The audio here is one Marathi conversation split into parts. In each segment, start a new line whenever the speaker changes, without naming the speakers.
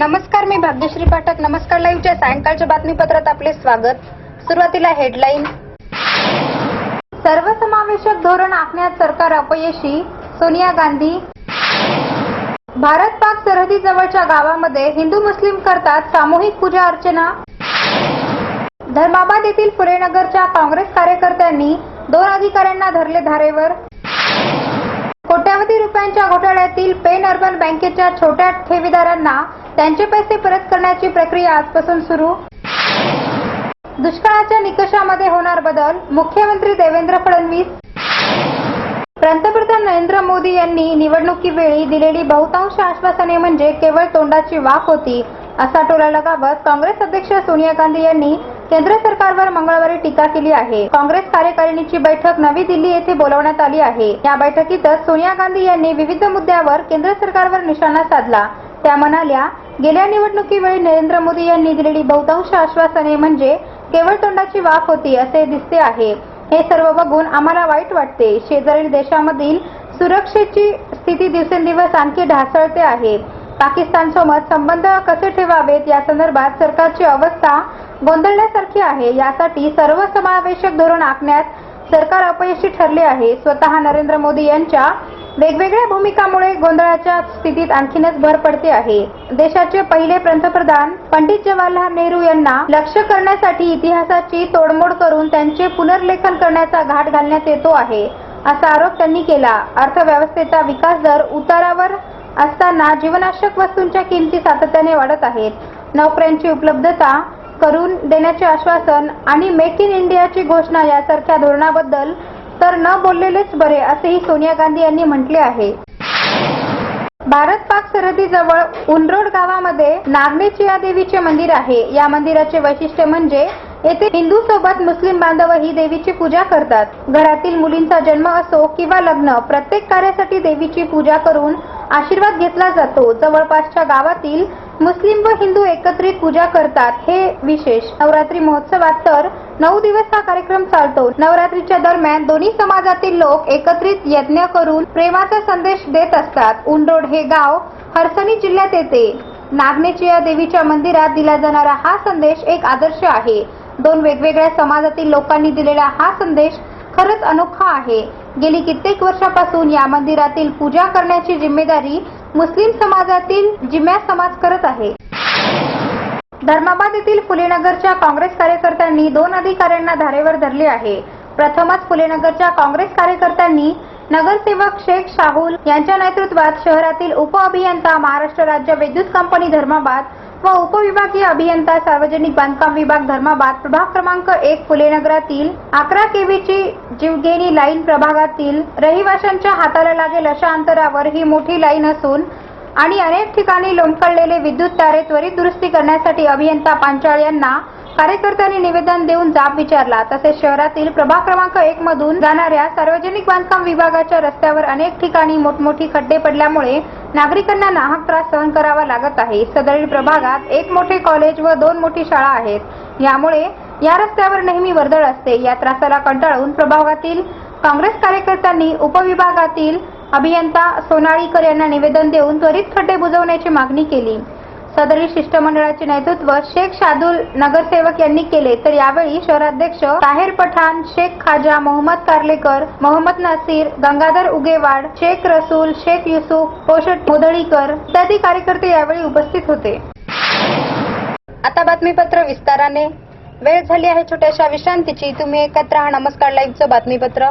नमस्कार मी भाग्यश्री पाठक. नमस्कार लाईव्हच्या सायंकाळच्या बातमीपत्रात आपले स्वागत. सुरुवातीला हेडलाईन. सर्वसमावेशक धोरण आखण्यात सरकार अपयशी सोनिया गांधी. भारत पाक सरहदी जवळच्या गावामध्ये हिंदू मुस्लिम करतात सामूहिक पूजा अर्चना. धर्माबाद येथील फुलेनगरच्या काँग्रेस कार्यकर्त्यांनी दोन अधिकाऱ्यांना धरले धारेवर. कोट्यावधी रुपयांच्या घोटाळ्यातील पेन अर्बन बँकेच्या छोट्या ठेवीदारांना त्यांचे पैसे परत करण्याची प्रक्रिया आजपासून सुरू. दुष्काळाच्या निकषामध्ये होणार बदल मुख्यमंत्री देवेंद्र फडणवीस. पंतप्रधान नरेंद्र मोदी यांनी निवडणुकीवेळी दिलेली बहुतांश आश्वासने म्हणजे केवळ तोंडाची वाफ होती. असा टोला लगावत काँग्रेस अध्यक्ष सोनिया गांधी यांनी केंद्र सरकारवर मंगळवारी टीका केली आहे. काँग्रेस कार्यकारिणीची बैठक नवी दिल्ली येथे बोलावण्यात आली आहे. या बैठकीतच सोनिया गांधी यांनी विविध मुद्द्यावर केंद्र सरकारवर निशाणा साधला. त्या म्हणाल्या गेल्या निवडणुकीवेळी नरेंद्र मोदी यांनी दिलेली बहुतांश आश्वासने म्हणजे केवळ तोंडाची वाफ होती असे दिसते आहे. हे सर्व बघून आम्हाला वाईट वाटते. शेजारील देशामधील सुरक्षेची स्थिती दिवसेंदिवस आणखी ढासळते आहे. पाकिस्तानसोबत संबंध कसे ठेवावेत? या संदर्भात सरकारची अवस्था गोंधळण्यासारखी आहे. यासाठी सर्वसमावेशक धोरण आखण्यात सरकार अपयशी ठरले आहे. स्वतः नरेंद्र मोदी यांच्या वेगवेगळ्या भूमिकामुळे गोंधळाच्या स्थितीत आणखीनच भर पडते आहे. देशाचे पहिले पंतप्रधान पंडित जवाहरलाल नेहरू यांना लक्ष करण्यासाठी इतिहासाची तोडमोड करून त्यांचे पुनर्लेखन करण्याचा घाट घालण्यात येतो आहे असा आरोप त्यांनी केला. अर्थव्यवस्थेचा विकास दर उतारावर असताना जीवनावश्यक वस्तूंच्या किमती सातत्याने वाढत आहेत. नोकऱ्यांची उपलब्धता करून देण्याचे आश्वासन आणि मेक इन इंडियाची घोषणा यासारख्या धोरणाबद्दल तर न बोललेलेच बरे असेही सोनिया गांधी यांनी म्हटले आहे. भारत पाक सरहदीजवळ उनरोड गावामध्ये नागनेची या देवीचे मंदिर आहे. या मंदिराचे वैशिष्ट्य म्हणजे येथे हिंदू सोबत मुस्लिम बांधव ही देवीची पूजा करतात. घरातील मुलींचा जन्म असो किंवा लग्न प्रत्येक कार्यासाठी देवीची पूजा करून आशीर्वाद घेतला जातो. जवळपासच्या गावातील मुस्लिम व हिंदू एकत्रित पूजा करतात. हे विशेष नवरात्री महोत्सवात तर नऊ दिवस हा कार्यक्रम चालतो. नवरात्रीच्या दरम्यान दोन्ही समाजातील लोक एकत्रित यज्ञ करून प्रेमाचा संदेश देत असतात. उंडोड हे गाव हरसणी जिल्ह्यात येते. नागनेची या देवीच्या मंदिरात दिला जाणारा हा संदेश एक आदर्श आहे. दोन वेगवेगळ्या समाजातील लोकांनी दिलेला हा संदेश खरंच अनोखा आहे. गेली कित्येक वर्षापासून या मंदिरातील पूजा करण्याची जिम्मेदारी मुस्लिम समाजातील जिम्या समाज करत आहे. धर्माबाद येथील फुलेनगरच्या काँग्रेस कार्यकर्त्यांनी दोन अधिकाऱ्यांना धारेवर धरले आहे. प्रथमच फुलेनगरच्या काँग्रेस कार्यकर्त्यांनी नगरसेवक शेख शाहुल यांच्या नेतृत्वात शहरातील उपअभियंता महाराष्ट्र राज्य विद्युत कंपनी धर्माबाद व उपविभागीय अभियंता सार्वजनिक बांधकाम विभाग धर्माबाद प्रभाग क्रमांक एक फुलेनगरातील अकरा केवीची जीवघेणी लाईन प्रभागातील रहिवाशांच्या हाताला लागेल अशा अंतरावर ही मोठी लाईन असून आणि अनेक ठिकाणी लोंबकळलेले विद्युत तारे त्वरित दुरुस्ती करण्यासाठी अभियंता पांचाळ यांना कार्यकर्त्यांनी निवेदन देऊन जाब विचारला. तसेच शहरातील प्रभाग क्रमांक एक मधून जाणाऱ्या सार्वजनिक बांधकाम विभागाच्या रस्त्यावर अनेक ठिकाणी मोठमोठी खड्डे पडल्यामुळे नागरिकांना नाहक त्रास सहन करावा लागत आहे. सदरील प्रभागात एक मोठे कॉलेज व दोन मोठी शाळा आहेत. यामुळे या रस्त्यावर नेहमी वर्दळ असते. या त्रासाला कंटाळून प्रभागातील काँग्रेस कार्यकर्त्यांनी उपविभागातील अभियंता सोनाळीकर यांना निवेदन देऊन त्वरित खड्डे बुजवण्याची मागणी केली. सदरी शिष्टमंडळाचे नेतृत्व शेख शादुल नगरसेवक यांनी केले. तर यावेळी शहराध्यक्ष ताहेर पठाण शेख खाजा मोहम्मद कारलेकर मोहम्मद नासीर गंगाधर उगेवाड शेख रसूल शेख युसुफ पोषट मोदळीकर इत्यादी कार्यकर्ते यावेळी उपस्थित होते. आता बातमीपत्र विस्ताराने. वेळ झाली आहे छोट्याशा विश्रांतीची. तुम्ही एकत्र हा नमस्कार. लाईव्हचं बातमीपत्र.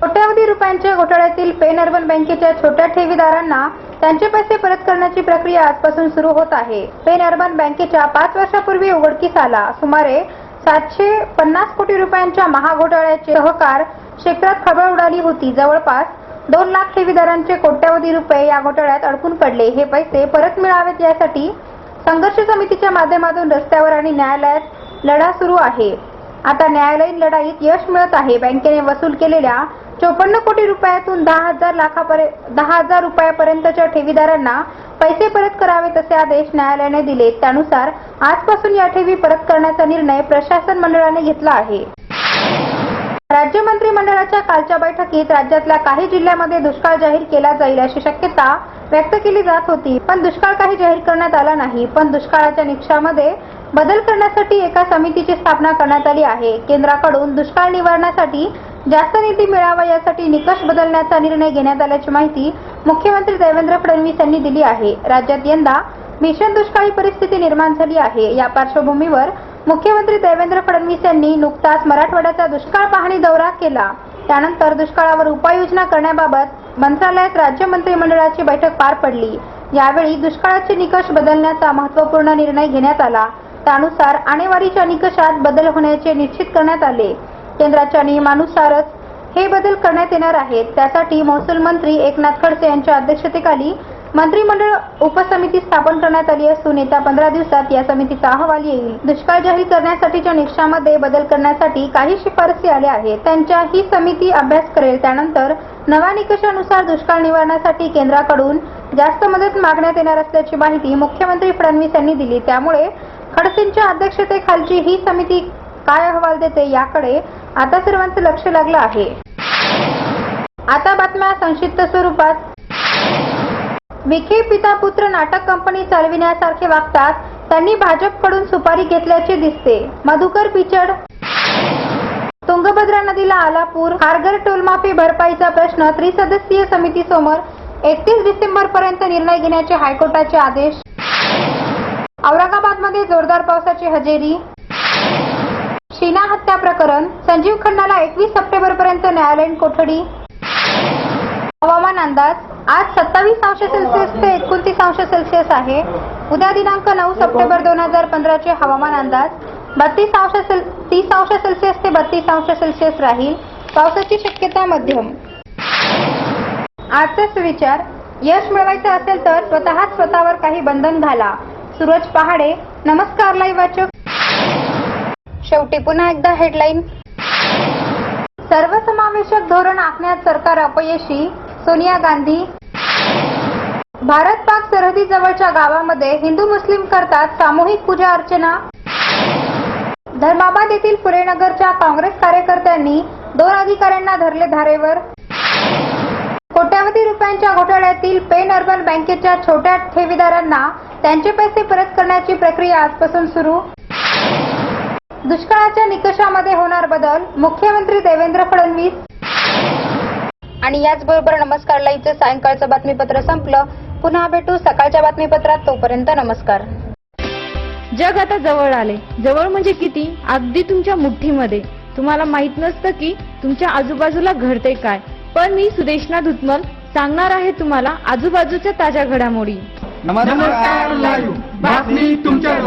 कोट्यावधी रुपयांच्या घोटाळ्यातील पेन अर्बन बँकेच्या छोट्या ठेवीदारांना त्यांचे पैसे परत करण्याची प्रक्रिया आजपासून सुरू होत आहे. पेन अर्बन बँकेच्या पाच वर्षापूर्वी उघडकीस आला. सुमारे सातशे पन्नास कोटी रुपयांच्या महाघोटाळ्याचे सहकार क्षेत्रात खळबळ उडाली होती. जवळपास दोन लाख ठेवीदारांचे कोट्यावधी रुपये या घोटाळ्यात अडकून पडले. हे पैसे परत मिळावेत यासाठी संघर्ष समितीच्या माध्यमातून रस्त्यावर आणि न्यायालयात लढा सुरू आहे. आता न्यायालयीन लढाईत यश मिळत आहे. बँकेने वसूल केलेल्या चोपन्न कोटी रुपयातून दहा हजार लाखापर्यंत दहा हजार रुपयापर्यंतच्या ठेवीदारांना पैसे परत करावेत असे आदेश न्यायालयाने दिले. त्यानुसार आजपासून या ठेवी परत करण्याचा निर्णय प्रशासन मंडळाने घेतला आहे. राज्य मंत्रिमंडळाच्या कालच्या बैठकीत राज्यातल्या काही जिल्ह्यामध्ये दुष्काळ जाहीर केला जाईल अशी शक्यता व्यक्त केली जात होती. पण दुष्काळ काही जाहीर करण्यात आला नाही. पण दुष्काळाच्या निकषामध्ये बदल करण्यासाठी एका समितीची स्थापना करण्यात आली आहे. केंद्राकडून दुष्काळ निवारणासाठी जास्त निधी मिळावा यासाठी निकष बदलण्याचा निर्णय घेण्यात आल्याची माहिती मुख्यमंत्री देवेंद्र फडणवीस यांनी दिली आहे. राज्यात यंदा भीषण दुष्काळी परिस्थिती निर्माण झाली आहे. या पार्श्वभूमीवर मुख्यमंत्री देवेंद्र फडणवीस यांनी नुकताच मराठवाड्याचा दुष्काळ पाहणी दौरा केला. त्यानंतर दुष्काळावर उपाययोजना करण्याबाबत मंत्रालयात राज्य मंत्रिमंडळाची बैठक पार पडली. यावेळी दुष्काळाचे निकष बदलण्याचा महत्त्वपूर्ण निर्णय घेण्यात आला. त्यानुसार आणेवारीच्या निकषात बदल होण्याचे निश्चित करण्यात आले. केंद्राच्या नियमानुसारच हे बदल करण्यात येणार आहेत. त्यासाठी महसूल मंत्री एकनाथ खडसे यांच्या अध्यक्षतेखाली मंत्रिमंडळ उपसमिती स्थापन करण्यात आली असून येत्या पंधरा दिवसात या समितीचा अहवाल येईल. दुष्काळ जाहीर करण्यासाठीच्या निकषामध्ये बदल करण्यासाठी काही शिफारसी आल्या आहेत. त्यांच्या ही समिती अभ्यास करेल. त्यानंतर नव्या निकषानुसार दुष्काळ निवारणासाठी केंद्राकडून जास्त मदत मागण्यात येणार असल्याची माहिती मुख्यमंत्री फडणवीस यांनी दिली. त्यामुळे खडसेंच्या अध्यक्षतेखालची ही समिती काय अहवाल देते याकडे आता सर्वांचं लक्ष लागलं आहे. आता बातम्या संक्षिप्त स्वरूपात. विखे पिता पुत्र नाटक कंपनी चालविण्यासारखे वागतात. त्यांनी भाजपकडून सुपारी घेतल्याचे दिसते. मधुकर पिचड. तुंगभद्रा नदीला आला पूर खारघर टोलमाफी भरपाईचा प्रश्न त्रिसदस्यीय समिती समोर एकतीस डिसेंबर पर्यंत निर्णय घेण्याचे हायकोर्टाचे आदेश. औरंगाबादमध्ये जोरदार पावसाची हजेरी. शीना हत्या प्रकरण संजीव खन्नाला एकवीस सप्टेंबर पर्यंत न्यायालयीन कोठडी. हवामान अंदाज आज सत्तावीस अंश सेल्सिअस ते एकोणतीस अंश सेल्सिअस आहे. उद्या दिनांक नऊ सप्टेंबर दोन हजार पंधराचे हवामान अंदाज बत्तीस अंश सेल तीस अंश सेल्सिअस ते बत्तीस अंश सेल्सिअस राहील. पावसाची शक्यता मध्यम. आजचा सुविचार यश मिळवायचं असेल तर स्वतः स्वतःवर काही बंधन घाला. सूरज पहाडे नमस्कार लाईव्ह वाचक. शेवटी पुन्हा एकदा हेडलाईन सर्वसमावेशक धोरण आखण्यात सरकार अपयशी. सोनिया गांधी. भारत पाक सरहदी जवळच्या गावामध्ये हिंदू मुस्लिम करतात सामूहिक पूजा अर्चना. धर्माबाद येथील पुरेनगरच्या काँग्रेस कार्यकर्त्यांनी दोन अधिकाऱ्यांना धरले धारेवर. कोट्यावधी रुपयांच्या घोटाळ्यातील पेन अर्बन बँकेच्या छोट्या ठेवीदारांना त्यांचे पैसे परत करण्याची प्रक्रिया आजपासून सुरू. दुष्काळाच्या निकषामध्ये होणार बदल मुख्यमंत्री देवेंद्र फडणवीस. आणि याचबरोबर नमस्कार लाईव्हचं सायंकाळचं बातमीपत्र संपलं. पुन्हा भेटू सकाळच्या बातमीपत्रात. तोपर्यंत नमस्कार.
जग आता जवळ आले. जवळ म्हणजे किती? अगदी तुमच्या मुठ्ठीमध्ये. तुम्हाला माहीत नसतं की तुमच्या आजूबाजूला घडते काय. पण मी सुदेशना धुतमल सांगणार आहे तुम्हाला आजूबाजूच्या ताज्या घडामोडी.
नमस्कार लाईव्ह. बातमी तुमच्या